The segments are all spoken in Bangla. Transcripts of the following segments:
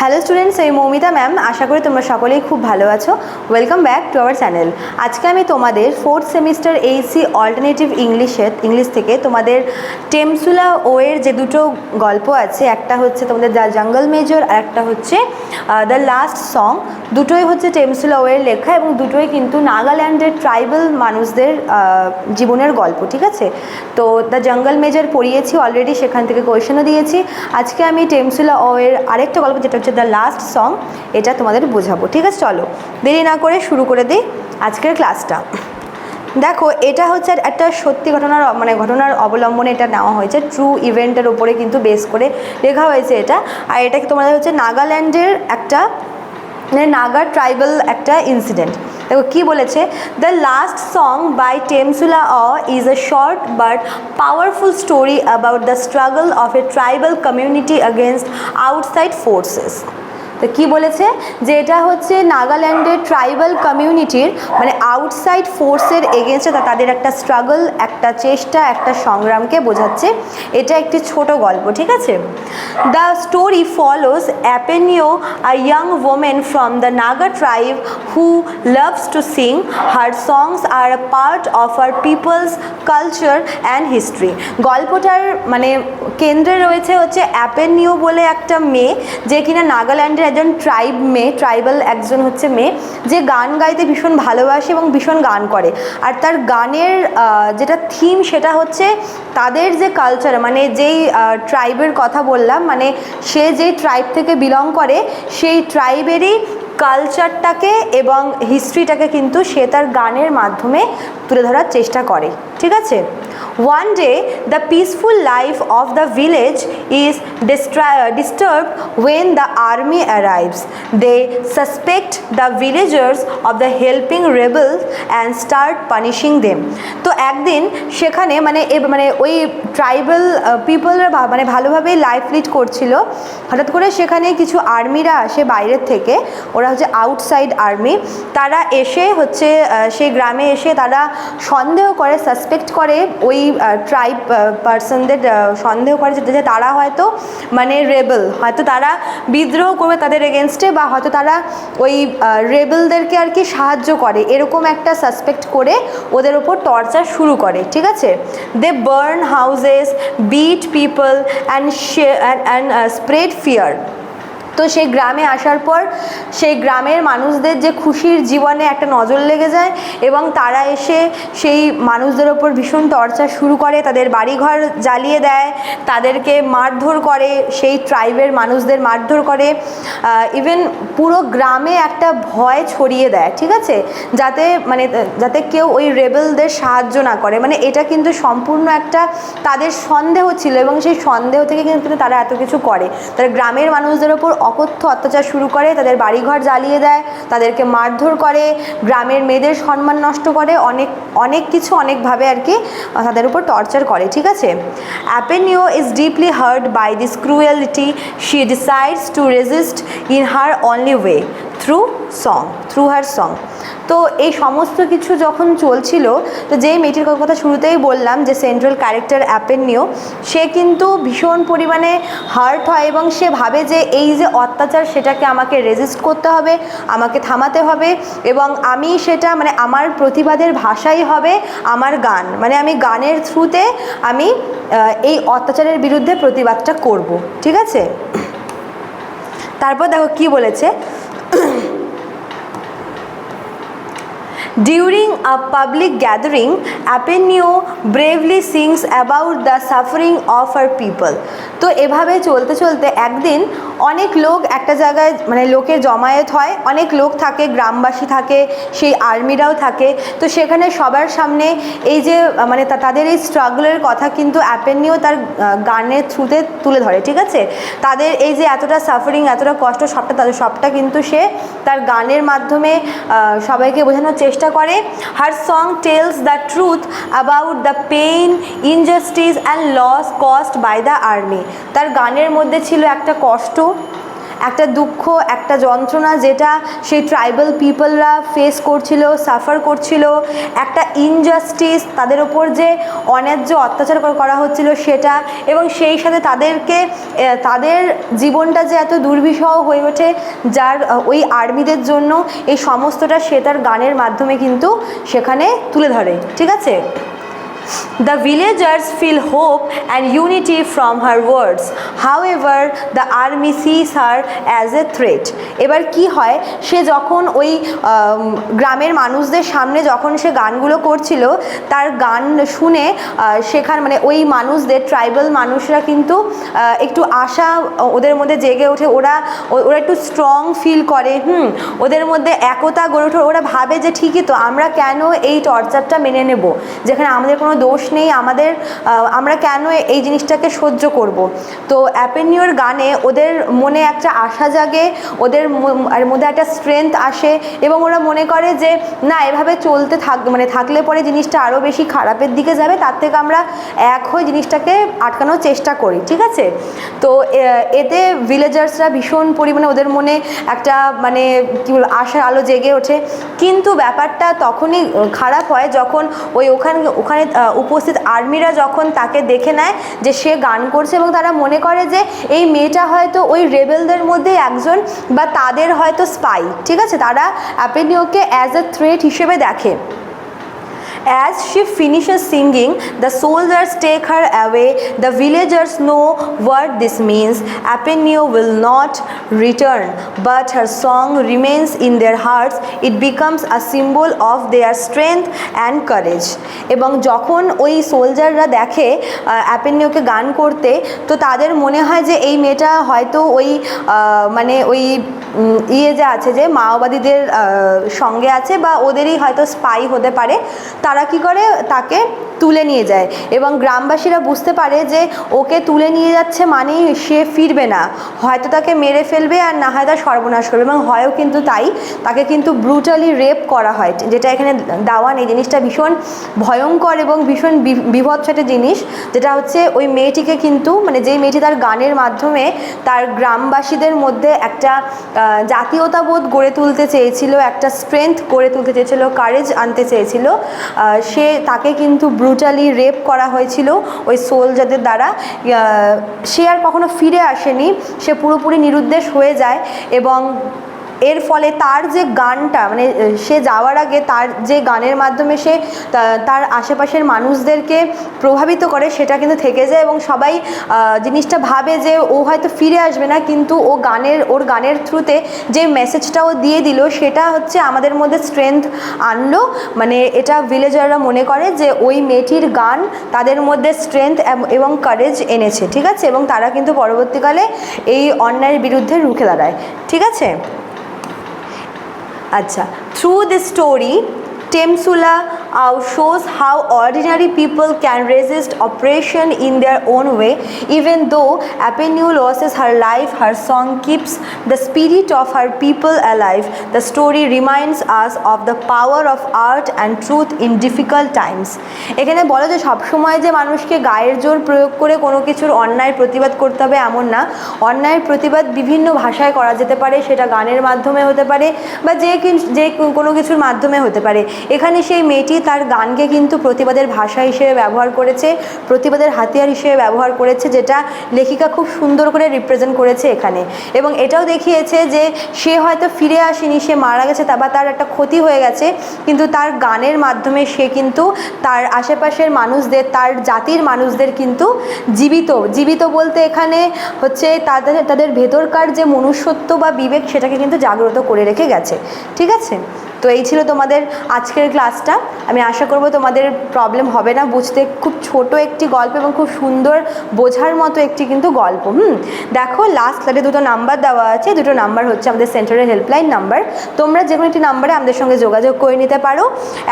হ্যালো স্টুডেন্টস আমি মৌমিতা ম্যাম আশা করি তোমরা সকলেই খুব ভালো আছো। Welcome back to our channel আজকে আমি তোমাদের ফোর্থ সেমিস্টার এইসি অল্টারনেটিভ ইংলিশের ইংলিশ থেকে তোমাদের টেমসুলা ওয়ের যে দুটো গল্প আছে, একটা হচ্ছে তোমাদের দ্য জঙ্গল মেজর আর একটা হচ্ছে দ্য লাস্ট সং দুটোই হচ্ছে টেমসুলা ওয়ের লেখা এবং দুটোই কিন্তু নাগাল্যান্ডের ট্রাইবাল মানুষদের জীবনের গল্প, ঠিক আছে? তো দ্য জঙ্গল মেজর পড়িয়েছি অলরেডি সেখান থেকে কোয়েশনও দিয়েছি। আজকে আমি টেমসুলা ওয়ের আরেকটা গল্প, যেটা হচ্ছে দ্য লাস্ট সং এটা তোমাদের বোঝাবো। ঠিক আছে, চলো। দেরি না করে শুরু করে দিই আজকের ক্লাসটা দেখো, এটা হচ্ছে একটা সত্যি ঘটনার মানে ঘটনার অবলম্বনে এটা নেওয়া হয়েছে। ট্রু ইভেন্টের ওপরে কিন্তু বেস করে লেখা হয়েছে এটা। আর এটা তোমাদের হচ্ছে নাগাল্যান্ডের একটা মানে নাগা ট্রাইবাল একটা ইনসিডেন্ট দেখো, কি বলেছে? The last song by Temsula Ao is a short but powerful story about the struggle of a tribal community against outside forces তো কি বলেছে? যে এটা হচ্ছে নাগাল্যান্ডের ট্রাইবাল কমিউনিটির মানে আউটসাইড ফোর্সের এগেনস্টে তাদের একটা স্ট্রাগল একটা চেষ্টা, একটা সংগ্রামকে বোঝাচ্ছে। এটা একটি ছোট গল্প, ঠিক আছে? The story follows Apenyo a young women from the Naga tribe who loves to sing her songs are a part of our people's culture and history গল্পটার মানে কেন্দ্রে রয়েছে হচ্ছে অ্যাপেনিও বলে একটা মেয়ে, যে কিনা নাগাল্যান্ডের একজন ট্রাইব মেয়ে, ট্রাইবাল একজন হচ্ছে মেয়ে, যে গান গাইতে ভীষণ ভালোবাসে এবং ভীষণ গান করে। আর তার গানের যেটা থিম সেটা হচ্ছে তাদের যে কালচার মানে যেই ট্রাইবের কথা বললাম মানে সে যেই ট্রাইব থেকে বিলং করে, সেই ট্রাইবেরই কালচারটাকে এবং হিস্ট্রিটাকে কিন্তু সে তার গানের মাধ্যমে তুলে ধরার চেষ্টা করে ঠিক আছে? One day the peaceful life of the village is disturbed when the army arrives. They suspect the villagers of the helping rebels and start punishing them. তো একদিন সেখানে মানে মানে ওই ট্রাইবাল পিপলরা মানে ভালোভাবেই লাইফ লিড করছিল হঠাৎ করে সেখানে কিছু আর্মিরা আসে বাইরের থেকে ওরা হচ্ছে আউটসাইড আর্মি তারা এসে হচ্ছে সেই গ্রামে এসে তারা সন্দেহ করে সাসপেক্ট করে ওই ট্রাইব পার্সনদের সন্দেহ করে যে তারা হয়তো মানে রেবেল হয়তো তারা বিদ্রোহ করবে তাদের এগেনস্টে বা হয়তো তারা ওই রেবেলদেরকে আর কি সাহায্য করে। এরকম একটা সাসপেক্ট করে ওদের ওপর টর্চার শুরু করে, ঠিক আছে? They burn houses beat people and and spread fear তো সেই গ্রামে আসার পর সেই গ্রামের মানুষদের যে খুশির জীবনে একটা নজর লেগে যায় এবং তারা এসে সেই মানুষদের ওপর ভীষণ টর্চার শুরু করে, তাদের বাড়িঘর জ্বালিয়ে দেয়, তাদেরকে মারধর করে, সেই ট্রাইবের মানুষদের মারধর করে ইভেন পুরো গ্রামে একটা ভয় ছড়িয়ে দেয়, ঠিক আছে? যাতে মানে যাতে কেউ ওই রেবেলদের সাহায্য না করে। মানে এটা কিন্তু সম্পূর্ণ একটা তাদের সন্দেহ ছিল এবং সেই সন্দেহ থেকে কিন্তু তারা এত কিছু করে। তারা গ্রামের মানুষদের ওপর অকথ্য অত্যাচার শুরু করে, তাদের বাড়িঘর জ্বালিয়ে দেয়, তাদেরকে মারধর করে, গ্রামের মেয়েদের সম্মান নষ্ট করে, অনেক অনেক কিছু অনেকভাবে আর কি তাদের উপর টর্চার করে, ঠিক আছে? Apenyo is deeply hurt by this cruelty she decides to resist in her only way through song through her song তো এই সমস্ত কিছু যখন চলছিল, তো যেই মেয়েটির কথা শুরুতেই বললাম যে সেন্ট্রাল ক্যারেক্টার অ্যাপেন নিও সে কিন্তু ভীষণ পরিমাণে হার্ট হয় এবং সে ভাবে যে এই যে অত্যাচার সেটাকে আমাকে রেজিস্ট করতে হবে, আমাকে থামাতে হবে এবং আমি সেটা মানে আমার প্রতিবাদের ভাষাই হবে আমার গান। মানে আমি গানের থ্রুতে আমি এই অত্যাচারের বিরুদ্ধে প্রতিবাদটা করব। ঠিক আছে? তারপর দেখো কি বলেছে। During a public gathering, Apenio bravely sings about the suffering of her people. তো এভাবে চলতে চলতে একদিন অনেক লোক একটা জায়গায় মানে লোকে জমায়েত হয়, অনেক লোক থাকে, গ্রামবাসী থাকে, সেই আর্মিরাও থাকে। তো সেখানে সবার সামনে এই যে মানে তাদের এই স্ট্রাগলের কথা কিন্তু অ্যাপেনিও তার গানের থ্রুতে তুলে ধরে, ঠিক আছে? তাদের এই যে এতটা সাফারিং এতটা কষ্ট, সবটা তাদের, সবটা কিন্তু সে তার গানের মাধ্যমে সবাইকে বোঝানোর চেষ্টা করে। Her song tells the truth about the pain injustice and loss caused by the army তার গানের মধ্যে ছিল একটা কষ্ট একটা দুঃখ, একটা যন্ত্রণা যেটা সেই ট্রাইবাল পিপলরা ফেস করছিল সাফার করছিল। একটা ইনজাস্টিস তাদের ওপর যে অন্যায্য অত্যাচার করা হচ্ছিল সেটা এবং সেই সাথে তাদেরকে তাদের জীবনটা যে এত দুর্বিষহ হয়ে ওঠে, যার ওই আর্মিদের জন্য এই সমস্তটা সে তার গানের মাধ্যমে কিন্তু সেখানে তুলে ধরে। ঠিক আছে? The villagers feel hope and unity from her words. However, the army sees her as a threat. এবার কি হয়? সে যখন ওই গ্রামের মানুষদের সামনে যখন সে গানগুলো করছিল তার গান শুনে সেখান মানে ওই মানুষদের ট্রাইবাল মানুষরা কিন্তু একটু আশা ওদের মধ্যে জেগে ওঠে। ওরা ওরা একটু স্ট্রং ফিল করে হুম? ওদের মধ্যে একতা গড়ে ওঠে। ওরা ভাবে যে ঠিকই তো আমরা কেন এই টর্চারটা মেনে নেব? যেখানে আমাদের কোনো দোষ নেই, আমাদের আমরা কেন এই জিনিসটাকে সহ্য করব? তো অ্যাপেনিওর গানে ওদের মনে একটা আশা জাগে, ওদের মধ্যে একটা স্ট্রেংথ আসে এবং ওরা মনে করে যে, না, এভাবে চলতে থাক মানে থাকলে পরে জিনিসটা আরও বেশি খারাপের দিকে যাবে, তার থেকে আমরা এক হয়ে জিনিসটাকে আটকানোর চেষ্টা করি। ঠিক আছে? তো এতে ভিলেজার্সরা ভীষণ পরিমাণে ওদের মনে একটা মানে কী বলব, আশার আলো জেগে ওঠে। কিন্তু ব্যাপারটা তখনই খারাপ হয় যখন ওই ওখানে ওখানে উপস্থিত আর্মিরা যখন তাকে দেখে নেয় যে সে গান করছে এবং তারা মনে করে যে এই মেয়েটা হয়তো ওই রেবেলদের মধ্যে একজন বা তাদের হয়তো স্পাই ঠিক আছে? তারা অ্যাপেনিওকে অ্যাজ এ থ্রেট হিসেবে দেখে। As she finishes singing, the soldiers take her away. The villagers know what this means. Apenio will not return, but her song remains in their hearts. It becomes a symbol of their strength and courage. এবং যখন ওই সোলজাররা দেখে অ্যাপেনিওকে গান করতে তো তাদের মনে হয় যে এই মেয়েটা হয়তো ওই মানে ওই ইয়ে যে আছে যে মাওবাদীদের সঙ্গে আছে বা ওদেরই হয়তো স্পাই হতে পারে তারা কি করে? তাকে তুলে নিয়ে যায়। এবং গ্রামবাসীরা বুঝতে পারে যে ওকে তুলে নিয়ে যাচ্ছে মানেই সে ফিরবে না। হয়তো তাকে মেরে ফেলবে আর না হয় তার সর্বনাশ করবে। এবং হয়ও কিন্তু তাই, তাকে কিন্তু ব্রুটালি রেপ করা হয়। যেটা এখানে দাওয়ান এই জিনিসটা ভীষণ ভয়ঙ্কর এবং ভীষণ বীভৎস একটা জিনিস। যেটা হচ্ছে ওই মেয়েটিকে কিন্তু মানে যেই মেয়েটি তার গানের মাধ্যমে তার গ্রামবাসীদের মধ্যে একটা জাতীয়তাবোধ গড়ে তুলতে চেয়েছিল, একটা স্ট্রেংথ গড়ে তুলতে চেয়েছিল কারেজ আনতে চেয়েছিল সে তাকে কিন্তু ব্রুটালি রেপ করা হয়েছিল ওই সোলজারদের দ্বারা। সে আর কখনো ফিরে আসেনি। সে পুরোপুরি নিরুদ্দেশ হয়ে যায় এবং এর ফলে তার যে গানটা মানে সে যাওয়ার আগে তার যে গানের মাধ্যমে সে তার আশেপাশের মানুষদেরকে প্রভাবিত করে, সেটা কিন্তু থেকে যায় এবং সবাই জিনিসটা ভাবে যে ও হয়তো ফিরে আসবে না, কিন্তু ও গানের, ওর গানের থ্রুতে যে মেসেজটা ও দিয়ে দিল, সেটা হচ্ছে আমাদের মধ্যে স্ট্রেংথ আনলো। মানে এটা ভিলেজাররা মনে করে যে ওই মেয়েটির গান তাদের মধ্যে স্ট্রেংথ এবং কারেজ এনেছে, ঠিক আছে? এবং তারা কিন্তু পরবর্তীকালে এই অন্যায়ের বিরুদ্ধে রুখে দাঁড়ায়, ঠিক আছে? আচ্ছা through this story Temsula uh, shows how ordinary people can resist oppression in their own way. Even though Apennu loses her life, her song keeps the spirit of her people alive. The story reminds us of the power of art and truth in difficult times. এখানে বলে যে সবসময় যে মানুষকে গায়ের জোর প্রয়োগ করে কোনো কিছুর অন্যায় প্রতিবাদ করতে হবে এমন না অন্যায়ের প্রতিবাদ বিভিন্ন ভাষায় করা যেতে পারে সেটা গানের মাধ্যমে হতে পারে বা যে যে কোনো কিছুর মাধ্যমে হতে পারে এখানে সেই মেয়েটি তার গানকে কিন্তু প্রতিবাদের ভাষা হিসেবে ব্যবহার করেছে, প্রতিবাদের হাতিয়ার হিসেবে ব্যবহার করেছে, যেটা লেখিকা খুব সুন্দর করে রিপ্রেজেন্ট করেছে এখানে। এবং এটাও দেখিয়েছে যে সে হয়তো ফিরে আসেনি, সে মারা গেছে, তা বা তার একটা ক্ষতি হয়ে গেছে, কিন্তু তার গানের মাধ্যমে সে কিন্তু তার আশেপাশের মানুষদের, তার জাতির মানুষদের কিন্তু জীবিত। জীবিত বলতে এখানে হচ্ছে তাদের তাদের ভেতরকার যে মনুষ্যত্ব বা বিবেক, সেটাকে কিন্তু জাগ্রত করে রেখে গেছে। ঠিক আছে? তো এই ছিল তোমাদের আজকের ক্লাসটা। আমি আশা করব তোমাদের প্রবলেম হবে না। বুঝতে খুব ছোট একটি গল্প এবং খুব সুন্দর বোঝার মতো একটি কিন্তু গল্প, হুম? দেখো লাস্ট স্লাইডে দুটো নাম্বার দেওয়া আছে। দুটো নাম্বার হচ্ছে আমাদের সেন্টারের হেল্পলাইন নাম্বার তোমরা যে কোনো একটি নাম্বারে আমাদের সঙ্গে যোগাযোগ করে নিতে পারো।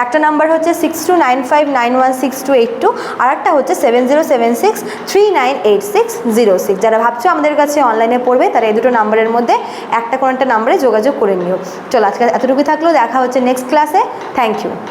একটা নাম্বার হচ্ছে six two nine five nine one six two eight two আর একটা হচ্ছে seven zero seven six three nine eight six zero six যারা ভাবছ আমাদের কাছে অনলাইনে পড়বে, তারা এই দুটো নাম্বারের মধ্যে একটা কোনো একটা নাম্বারে যোগাযোগ করে নিও। চলো, আজকে এতটুকু থাকলেও দেখা হচ্ছে নেক্সট ক্লাসে থ্যাংক ইউ